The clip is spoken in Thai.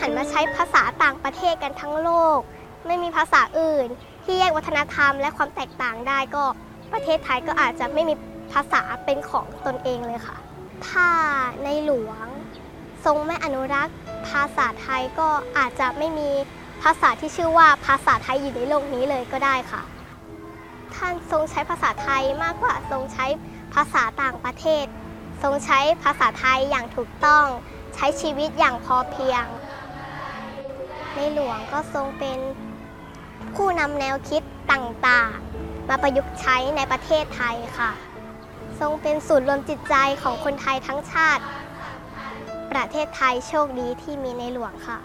หันมาใช้ภาษาต่างประเทศกันทั้งโลก ไม่มีภาษาอื่น ที่แยกวัฒนธรรมและความแตกต่างได้ก็ประเทศไทยก็อาจจะไม่มีภาษาเป็นของตนเองเลยค่ะ ถ้าในหลวง ทรงไม่อนุรักษ์ ภาษาไทยก็อาจจะไม่มีภาษาที่ชื่อว่าภาษาไทยอยู่ในโลกนี้เลยก็ได้ค่ะ ท่านทรงใช้ภาษาไทยมากกว่าทรงใช้ภาษาต่างประเทศ ทรงใช้ภาษาไทยอย่างถูกต้อง ใช้ชีวิตอย่างพอเพียง ในหลวงก็ทรงเป็นผู้นำแนวคิดต่างๆ มาประยุกต์ใช้ในประเทศไทยค่ะ ทรงเป็นศูนย์รวมจิตใจของคนไทยทั้งชาติ ประเทศไทยโชคดีที่มีในหลวงค่ะ